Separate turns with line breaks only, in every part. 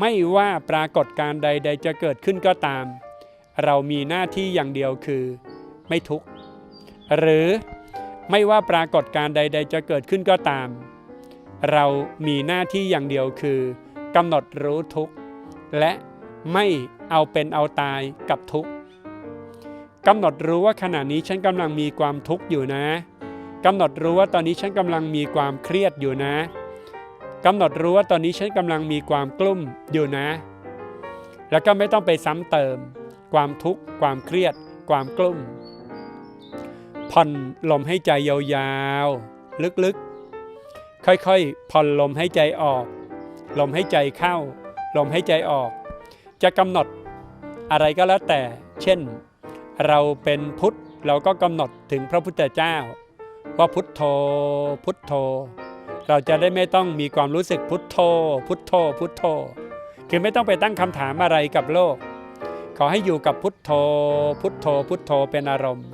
ไม่ว่าปรากฏการใด ๆ จะเกิดขึ้นก็ตาม เรามีหน้าที่อย่างเดียวคือ ไม่ทุกข์หรือไม่ว่าปรากฏการใด ๆ จะเกิดขึ้นก็ตาม เรามีหน้าที่อย่างเดียวคือกำหนดรู้ทุกข์และไม่เอาเป็นเอาตายกับทุกข์กำหนดรู้ว่าขณะนี้ฉันกำลังมีความทุกข์อยู่นะกำหนดรู้ว่าตอนนี้ฉันกำลังมีความเครียดอยู่นะ กำหนดรู้ว่าตอนนี้ฉันกำลังมีความกลุ้มอยู่นะ แล้วก็ไม่ต้องไปซ้ำเติม ความทุกข์ ความเครียด ความกลุ้มผ่อนลมให้ใจยาวๆ ลึกๆ ค่อยๆ ผ่อนลมให้ใจออก ลมให้ใจเข้า ลมให้ใจออก จะกำหนดอะไรก็แล้วแต่ เช่น เราเป็นพุทธเราก็กำหนดถึงพระพุทธเจ้า ว่าพุทโธ พุทโธ เราจะได้ไม่ต้องมีความรู้สึกพุทโธ พุทโธ พุทโธ คือไม่ต้องไปตั้งคำถามอะไรกับโลก ขอให้อยู่กับพุทโธ พุทโธ พุทโธเป็นอารมณ์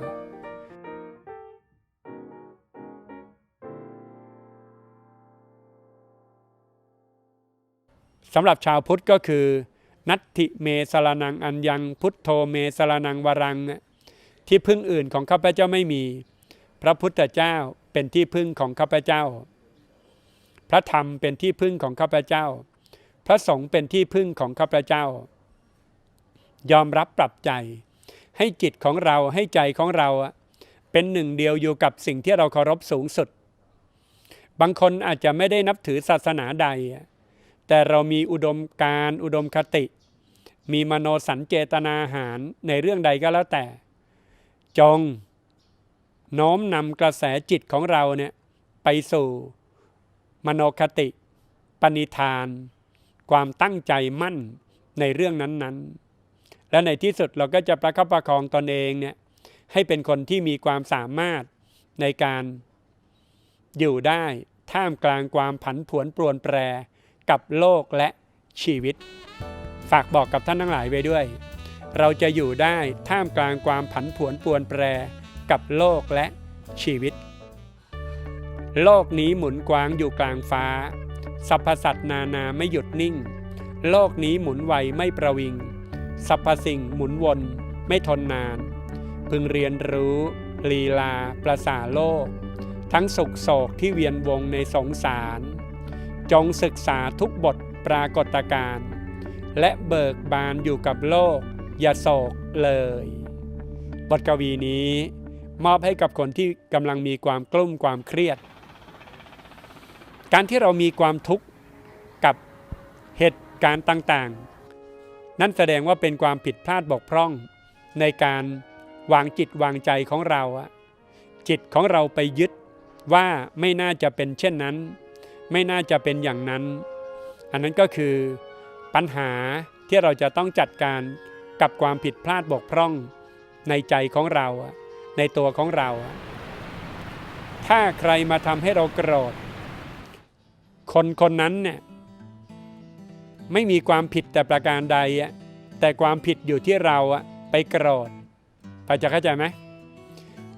สำหรับชาวพุทธก็คือ นัตถิเมสรนังอัญญังพุทโธเมสรนังวรัง ที่พึ่งอื่นของข้าพเจ้าไม่มี พระพุทธเจ้าเป็นที่พึ่งของข้าพเจ้า พระธรรมเป็นที่พึ่งของข้าพเจ้า พระสงฆ์เป็นที่พึ่งของข้าพเจ้า ยอมรับปรับใจ ให้จิตของเราให้ใจของเราเป็นหนึ่งเดียวอยู่กับสิ่งที่เราเคารพสูงสุด บางคนอาจจะไม่ได้นับถือศาสนาใด แต่เรามีอุดมการอุดมคติ มีมโนสัญเจตนาหารในเรื่องใดก็แล้วแต่ จงโน้มนำกระแสจิตของเราเนี่ยไปสู่ มโนคติ ปณิธาน ความตั้งใจมั่นในเรื่องนั้นๆ และในที่สุดเราก็จะประคับประคองตนเองเนี่ยให้เป็นคนที่มีความสามารถในการอยู่ได้ท่ามกลางความผันผวนปรวนแปรกับโลกและชีวิต ฝากบอกกับท่านทั้งหลายไว้ด้วย เราจะอยู่ได้ท่ามกลางความผันผวนปรวนแปรกับโลกและชีวิต โลกนี้หมุนกว้างอยู่กลางฟ้าสรรพสัตว์นานาไม่หยุดนิ่ง โลกนี้หมุนไวไม่ประวิงสรรพสิ่งหมุนวนไม่ทนนาน พึงเรียนรู้ลีลาประสาโลก ทั้งสุขโศกที่เวียนวงในสงสาร จงศึกษาทุกบทปรากฏการณ์และเบิกบานอยู่กับโลก อย่าโศกเลย บทกวีนี้มอบให้กับคนที่กำลังมีความกลุ้มความเครียด การที่เรามีความทุกข์กับเหตุการณ์ต่างๆ นั่นแสดงว่าเป็นความผิดพลาดบกพร่อง ในการวางจิตวางใจของเราอะจิตของเราไปยึดว่าไม่น่าจะเป็นเช่นนั้น ไม่น่าจะเป็นอย่างนั้น อันนั้นก็คือปัญหาที่เราจะต้องจัดการกับความผิดพลาดบกพร่อง ในใจของเราอะในตัวของเราอะถ้าใครมาทำให้เราโกรธ คนคนนั้นเนี่ยไม่มีความผิดแต่ประการใดอะแต่ความผิดอยู่ที่เราอะไปโกรธพอจะเข้าใจไหม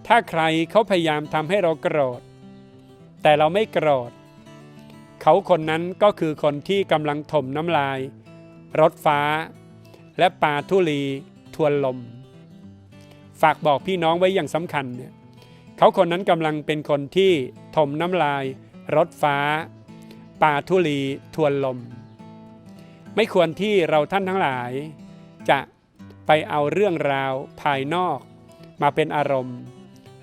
ถ้าใครเขาพยายามทำให้เราโกรธ แต่เราไม่โกรธเขาคนนั้นก็คือคนที่กำลังถมน้ำลาย รถฟ้า และปาทุลีทวนลม ฝากบอกพี่น้องไว้อย่างสำคัญเนี่ยเขาคนนั้นกำลังเป็นคนที่ถมน้ำลาย รถฟ้า ปาทุลีทวนลม ไม่ควรที่เราท่านทั้งหลาย จะไปเอาเรื่องราวภายนอกมาเป็นอารมณ์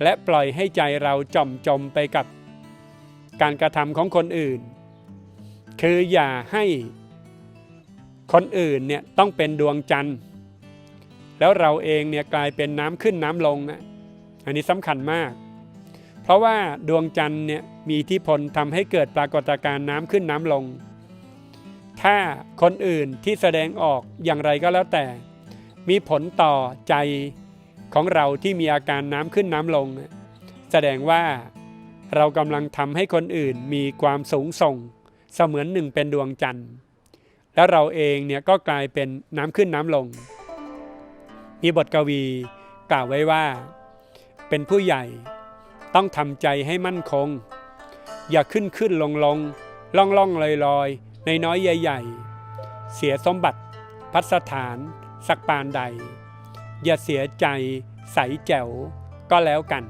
และปล่อยให้ใจเราจมจมไปกับการกระทำของคนอื่น คืออย่าให้คนอื่นเนี่ยต้องเป็นดวงจันทร์ แล้วเราเองเนี่ยกลายเป็นน้ำขึ้นน้ำลงนะอันนี้สำคัญมาก เพราะว่าดวงจันทร์เนี่ยมีอิทธิพลทำให้เกิดปรากฏการณ์น้ำขึ้นน้ำลง ถ้าคนอื่นที่แสดงออกอย่างไรก็แล้วแต่ มีผลต่อใจของเราที่มีอาการน้ำขึ้นน้ำลง แสดงว่าเรากำลังทำให้คนอื่นมีความสูงส่ง เสมือนหนึ่งเป็นดวงจันทร์ แล้วเราเองเนี่ยก็กลายเป็นน้ำขึ้นน้ำลง มีบทกวีกล่าวไว้ว่า เป็นผู้ใหญ่ ต้องทำใจให้มั่นคง อย่าขึ้นขึ้นลงลงล่องล่องลอยลอยในน้อยใหญ่ ๆ เสียสมบัติพัสถานสักปานใด อย่าเสียใจใสแจ๋วก็แล้วกัน